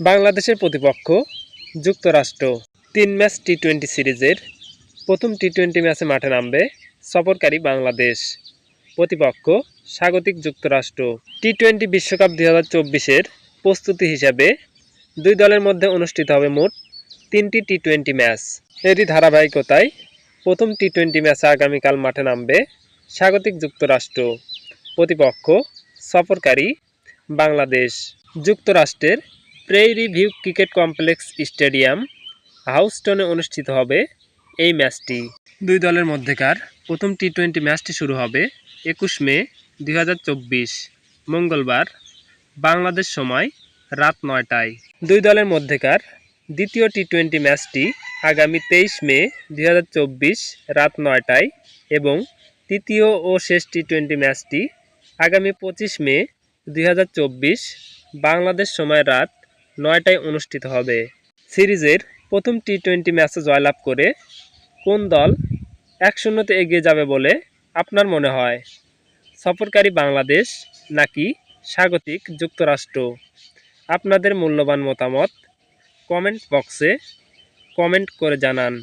বাংলাদেশের প্রতিপক্ষ, যুক্তরাষ্ট্র। তিন ম্যাচ টি টোয়েন্টি সিরিজের প্রথম টি টোয়েন্টি ম্যাচে মাঠে নামবে সফরকারী বাংলাদেশ। প্রতিপক্ষ, স্বাগতিক যুক্তরাষ্ট্র। টি টোয়েন্টি বিশ্বকাপ দুই হাজার চব্বিশের প্রস্তুতি হিসাবে দুই দলের মধ্যে অনুষ্ঠিত হবে মোট তিনটি টি টোয়েন্টি ম্যাচ। এরই ধারাবাহিকতায় প্রথম টি টোয়েন্টি ম্যাচে আগামীকাল মাঠে নামবে স্বাগতিক যুক্তরাষ্ট্র। প্রতিপক্ষ, সফরকারী বাংলাদেশ। যুক্তরাষ্ট্রের prairie view cricket complex stadium হাউস্টনে অনুষ্ঠিত হবে এই ম্যাচটি। দুই দলের মধ্যেকার প্রথম টি টোয়েন্টি ম্যাচটি শুরু হবে একুশ মে দুই হাজার চব্বিশ, মঙ্গলবার, বাংলাদেশ সময় রাত নয়টায়। দুই দলের মধ্যেকার দ্বিতীয় টি টোয়েন্টি ম্যাচটি আগামী তেইশ মে দুই হাজার চব্বিশ রাত নয়টায় এবং তৃতীয় ও শেষ টি টোয়েন্টি ম্যাচটি আগামী পঁচিশ মে দুই হাজার চব্বিশ, বাংলাদেশ সময় রাত নয়টায় অনুষ্ঠিত হবে। সিরিজের প্রথম টি টোয়েন্টি ম্যাচে জয়লাভ করে কোন দল এক শূন্যতে এগিয়ে যাবে বলে আপনার মনে হয়? সফরকারী বাংলাদেশ নাকি স্বাগতিক যুক্তরাষ্ট্র? আপনাদের মূল্যবান মতামত কমেন্ট বক্সে কমেন্ট করে জানান।